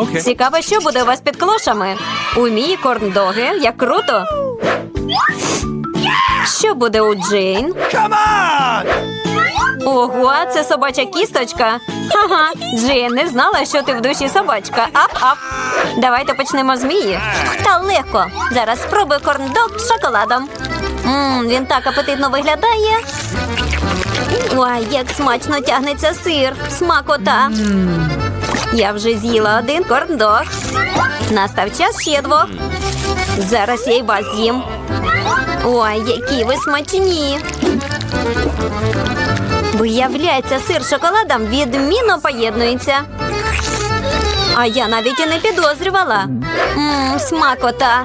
Окей. Цікаво, що буде у вас під клошами. У мій корндоги, як круто. Що буде у Джейн? Ого, це собача кісточка. Ага, Джейн не знала, що ти в душі собачка. Ап-ап. Давайте почнемо з Мії. Та легко. Зараз спробую корндог з шоколадом. Мм, він так апетитно виглядає. Ой, як смачно тягнеться сир. Смакота. Я вже з'їла один корндог. Настав час ще двох. Зараз я й вас з'їм. Ой, які ви смачні. Виявляється, сир з шоколадом відмінно поєднується. А я навіть і не підозрювала. Мм, смакота.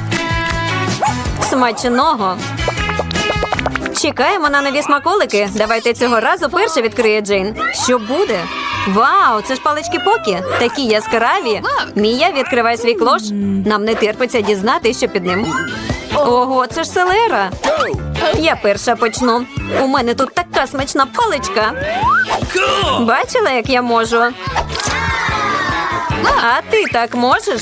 Смачного. Чекаємо на нові смаколики. Давайте цього разу перше відкриє Джейн. Що буде? Вау, це ж палички покі. Такі яскраві. Мія відкриває свій клош. Нам не терпиться дізнати, що під ним. Ого, це ж селера. Я перша почну. У мене тут така смачна паличка. Бачила, як я можу? А ти так можеш?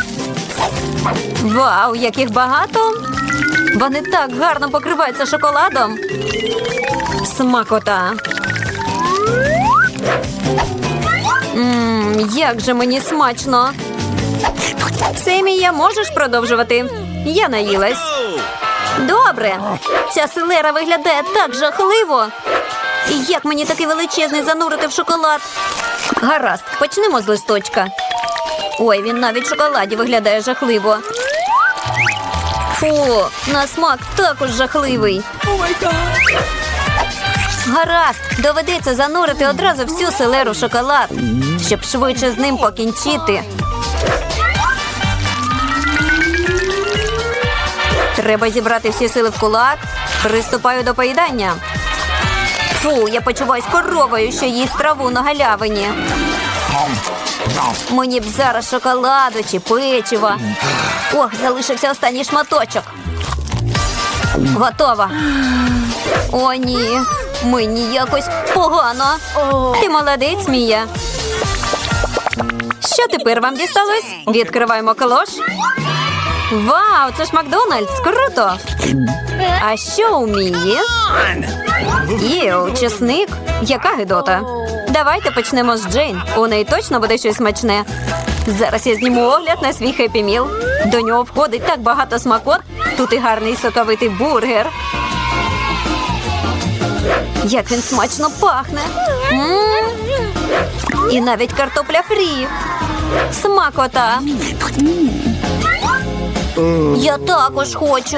Вау, яких багато! Вони так гарно покриваються шоколадом. Смакота. Мм, як же мені смачно. Семія, можеш продовжувати? Я наїлась. Добре. Ця селера виглядає так жахливо. І як мені такий величезний занурити в шоколад? Гаразд, почнемо з листочка. Ой, він навіть в шоколаді виглядає жахливо. Фу, на смак також жахливий. Гаразд, доведеться занурити одразу всю селеру в шоколад, щоб швидше з ним покінчити. Треба зібрати всі сили в кулак. Приступаю до поїдання. Фу, я почуваюсь коровою, що їсть траву на галявині. Мені б зараз шоколаду чи печива. Ох, залишився останній шматочок. Готова. О, ні. Мені якось погано. Ти молодець, Мія. Що тепер вам дісталось? Відкриваємо клош. Вау, це ж Макдональдс! Круто! А що у Мії? Іу, чесник. Яка гидота. Давайте почнемо з Джейн. У неї точно буде щось смачне. Зараз я зніму огляд на свій хеппі міл. До нього входить так багато смакот. Тут і гарний соковитий бургер. Як він смачно пахне. М. І навіть картопля фрі. Смакота. Я також хочу.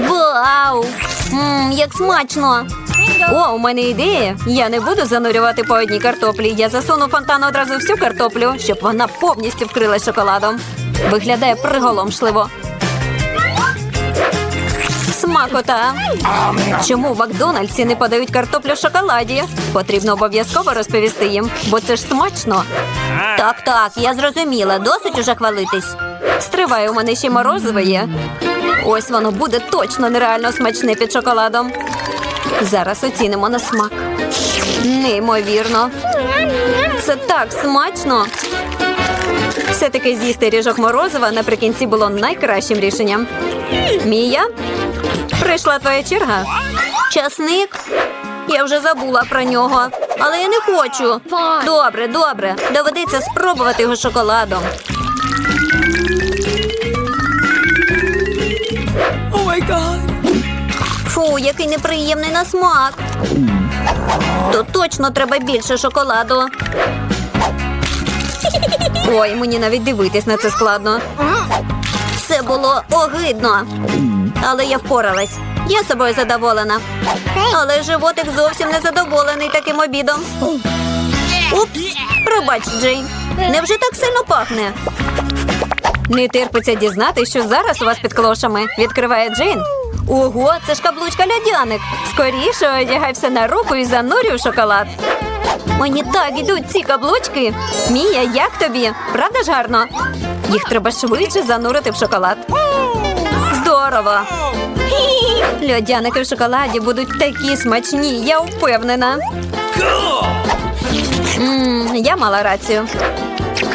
Вау! Мм, як смачно! О, у мене ідея. Я не буду занурювати по одній картоплі. Я засуну фонтан одразу всю картоплю, щоб вона повністю вкрилась шоколадом. Виглядає приголомшливо. Смакота. Чому в Макдональдсі не подають картоплю в шоколаді? Потрібно обов'язково розповісти їм, бо це ж смачно. Так, так, я зрозуміла. Досить уже хвалитись. Стривай, у мене ще морозиве є. Ось воно буде точно нереально смачне під шоколадом. Зараз оцінимо на смак. Неймовірно. Це так смачно. Все-таки з'їсти ріжок морозива наприкінці було найкращим рішенням. Мія, прийшла твоя черга. Часник. Я вже забула про нього, але я не хочу. Добре, добре. Доведеться спробувати його шоколадом. My god. Фу, який неприємний на смак. То точно треба більше шоколаду. Ой, мені навіть дивитись на це складно. Це було огидно. Але я впоралась. Я собою задоволена. Але животик зовсім не задоволений таким обідом. Упс, пробач, Джейн. Невже так сильно пахне? Не терпиться дізнати, що зараз у вас під клошами. Відкриває Джейн. Ого, це ж каблучка льодяник. Скоріше одягай все на руку і занурюй шоколад. Мені так ідуть ці каблучки. Мія, як тобі? Правда ж гарно? Їх треба швидше занурити в шоколад. Здорово! Льодяники в шоколаді будуть такі смачні, я впевнена. Cool. Мм, я мала рацію.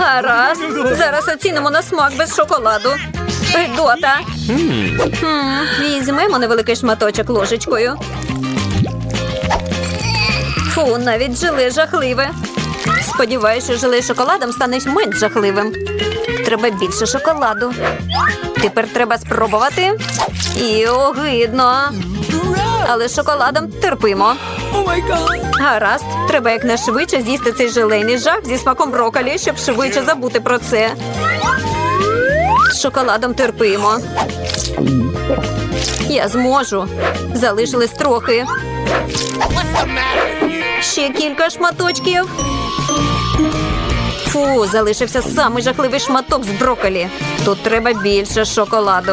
Гаразд. Зараз оцінимо на смак без шоколаду. Гидота. Візьмемо невеликий шматочок ложечкою. Фу, навіть желе жахливе. Сподіваюся, що желе шоколадом стане менш жахливим. Треба більше шоколаду. Тепер треба спробувати. І огидно. Але з шоколадом терпимо. Гаразд, треба якнайшвидше з'їсти цей желейний жах зі смаком броколі, щоб швидше забути про це. З шоколадом терпимо. Я зможу. Залишилось трохи. Ще кілька шматочків. Фу, залишився самий жахливий шматок з броколі. Тут треба більше шоколаду.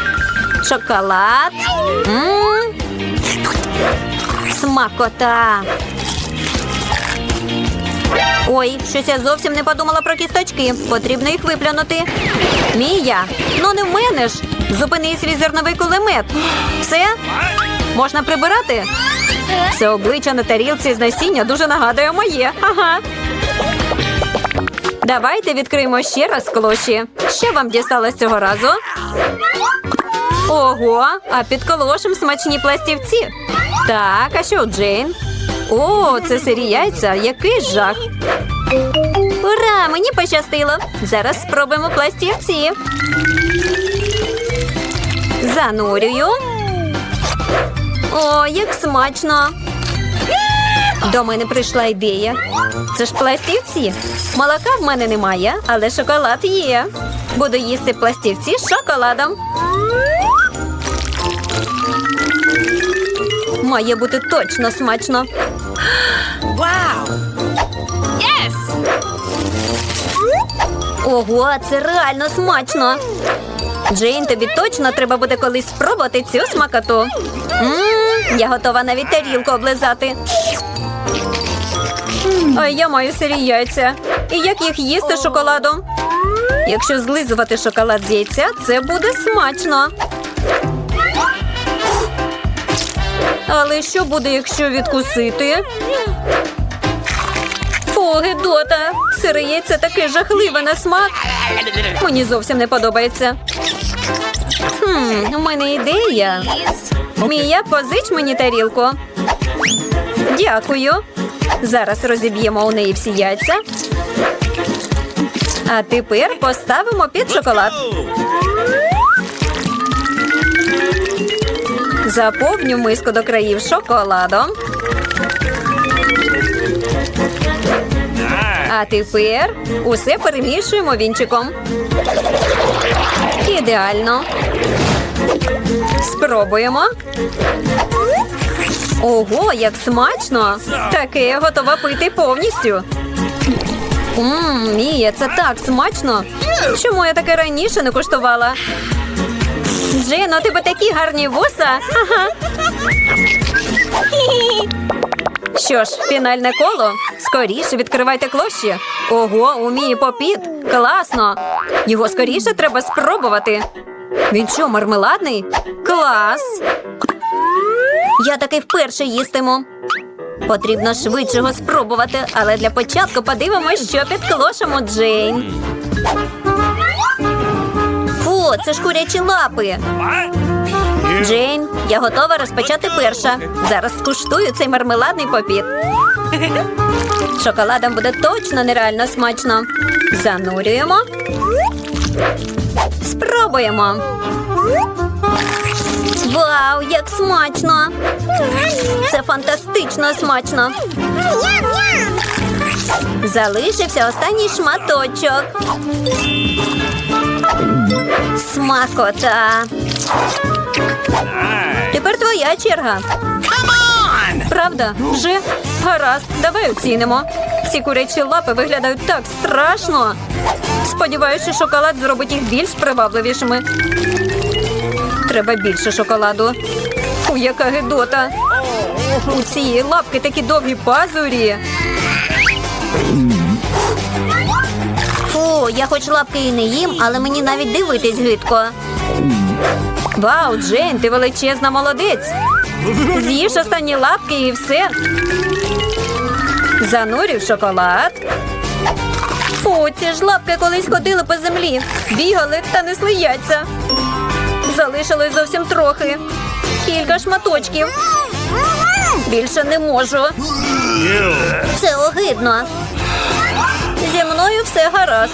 Шоколад. Смакота. Ой, щось я зовсім не подумала про кісточки. Потрібно їх виплюнути. Мія, ну не в мене ж. Зупини свій зерновий кулемет. Все? Можна прибирати? Це обличчя на тарілці з насіння дуже нагадує моє. Ага. Давайте відкриємо ще раз клоші. Що вам дісталось цього разу? Ого, а під колошем смачні пластівці. Так, а що Джейн? О, це сирі яйця, який жах. Ура, мені пощастило. Зараз спробуємо пластівці. Занурюю. О, як смачно. До мене прийшла ідея. Це ж пластівці. Молока в мене немає, але шоколад є. Буду їсти пластівці з шоколадом. Має бути точно смачно. Wow. Ого, це реально смачно. Джейн, тобі точно треба буде колись спробувати цю смакоту. Мм, я готова навіть тарілку облизати. А я маю сирі яйця. І як їх їсти шоколадом? Якщо злизувати шоколад з яйця, це буде смачно. Але що буде, якщо відкусити? Фу, гидота! Сире яйце таке жахливе на смак. Мені зовсім не подобається. Хм, у мене ідея. Мія, позич мені тарілку. Дякую. Зараз розіб'ємо у неї всі яйця. А тепер поставимо під шоколад. Заповню миску до країв шоколадом. А тепер усе перемішуємо вінчиком. Ідеально. Спробуємо. Ого, як смачно! Таке я готова пити повністю. Ммм, Мія, це так смачно. Чому я таке раніше не куштувала? Джин, у тебе такі гарні вуса. Що ж, фінальне коло. Скоріше відкривайте клощі. Ого, у Мії попіт. Класно. Його скоріше треба спробувати. Він що, мармеладний? Клас. Я таки вперше їстиму. Потрібно швидше його спробувати, але для початку подивимось, що під клошем у Джейн. Це ж курячі лапи. Джейн, я готова розпочати перша. Зараз скуштую цей мармеладний попіт. Шоколадом буде точно нереально смачно. Занурюємо. Спробуємо. Вау, як смачно! Це фантастично смачно. Залишився останній шматочок. Смакота. Тепер твоя черга. Правда? Вже? Гаразд, давай оцінимо. Ці курячі лапи виглядають так страшно. Сподіваюся, що шоколад зробить їх більш привабливішими. Треба більше шоколаду. Фу, яка гидота. У цієї лапки такі довгі пазурі. Я хоч лапки і не їм, але мені навіть дивитись гидко. Вау, Джейн, ти величезна молодець. З'їж останні лапки і все. Занурів шоколад. Фу, ці ж лапки колись ходили по землі, бігали та несли яйця. Залишилось зовсім трохи. Кілька шматочків. Більше не можу. Це огидно. Зі мною все гаразд.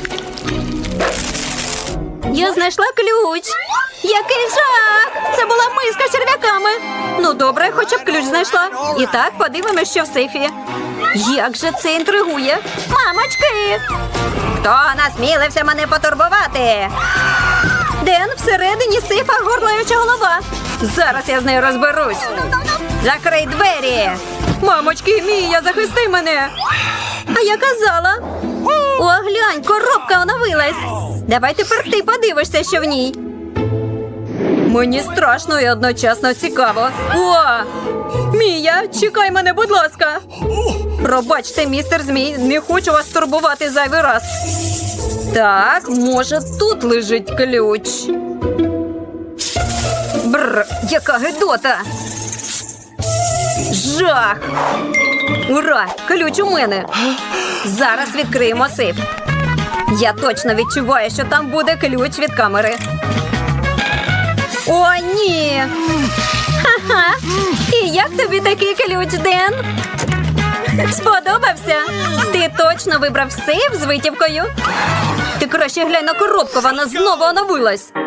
Я знайшла ключ. Який жах! Це була миска з черв'яками. Ну добре, хоча б ключ знайшла. І так, подивимось, що в сейфі. Як же це інтригує? Мамочки! Хто насмілився мене потурбувати? Ден, всередині сейфа горлаюча голова. Зараз я з нею розберусь. Закрий двері. Мамочки, Мія, захисти мене. А я казала. О, глянь, коробка оновилась. Давай тепер ти подивишся, що в ній. Мені страшно і одночасно цікаво. О! Мія, чекай мене, будь ласка. Пробачте, містер Змій, не хочу вас турбувати зайвий раз. Так, може, тут лежить ключ. Бррр, яка гидота. Жах. Ура! Ключ у мене. Зараз відкриємо сейф. Я точно відчуваю, що там буде ключ від камери. О, ні. Ха-ха. І як тобі такий ключ, Ден? Сподобався? Ти точно вибрав сейф з витівкою? Ти краще глянь на коробку, вона знову оновилась.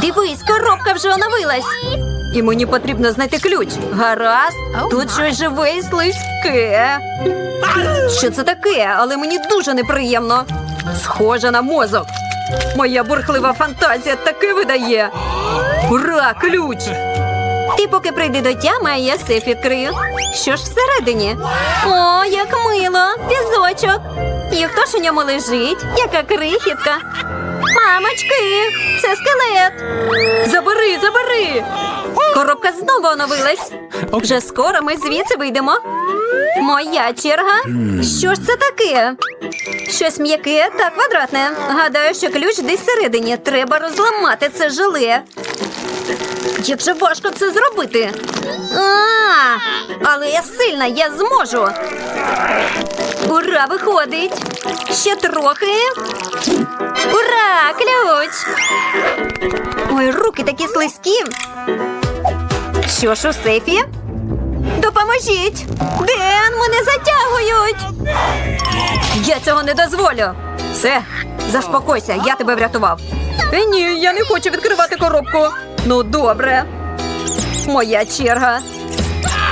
Дивись, коробка вже оновилась. І мені потрібно знайти ключ. Гаразд, тут щось живе і слизьке. Що це таке? Але мені дуже неприємно. Схоже на мозок. Моя бурхлива фантазія таки видає. Ура, ключ! Ти поки прийди до тями, а я сейф відкрию. Що ж всередині? О, як мило! Візочок. І хто ж у ньому лежить? Яка крихітка. Мамочки, це скелет. Забери, забери. Коробка знову оновилась. Вже скоро ми звідси вийдемо. Моя черга. Що ж це таке? Щось м'яке та квадратне. Гадаю, що ключ десь всередині. Треба розламати це желе. Як же важко це зробити? А, але я сильна, я зможу. Ура, виходить. Ще трохи. Ура! Ключ! Ой, руки такі слизькі. Що ж у сейфі? Допоможіть! Ден, мене затягують! Я цього не дозволю. Все, заспокойся, я тебе врятував. Е, ні, я не хочу відкривати коробку. Ну, добре. Моя черга.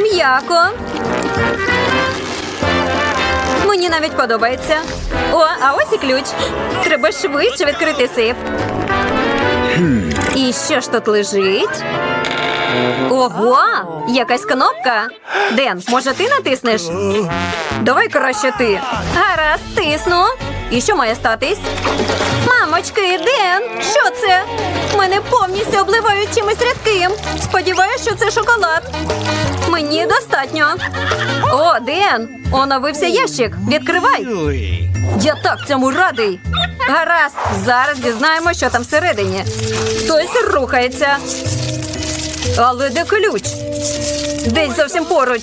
М'яко. Мені навіть подобається. О, а ось і ключ. Треба швидше відкрити сейф. І що ж тут лежить? Ого, якась кнопка. Ден, може ти натиснеш? Давай краще ти. Гаразд, тисну. І що має статись? Мамочки, Ден, що це? Мене повністю обливають чимось рідким. Сподіваюсь, що це шоколад. Мені достатньо. О, Ден, оновився ящик. Відкривай. Я так цьому радий. Гаразд, зараз дізнаємо, що там всередині. Хтось рухається. Але де ключ? Десь зовсім поруч.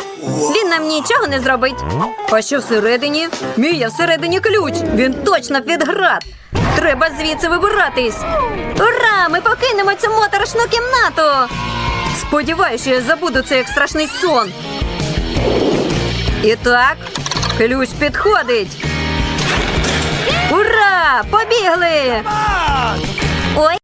Він нам нічого не зробить. А що всередині? Мія, всередині ключ. Він точно під град. Треба звідси вибиратись. Ура! Ми покинемо цю моторошну кімнату. Сподіваюся, я забуду це як страшний сон. І так, ключ підходить. Ура! Побігли! Ой,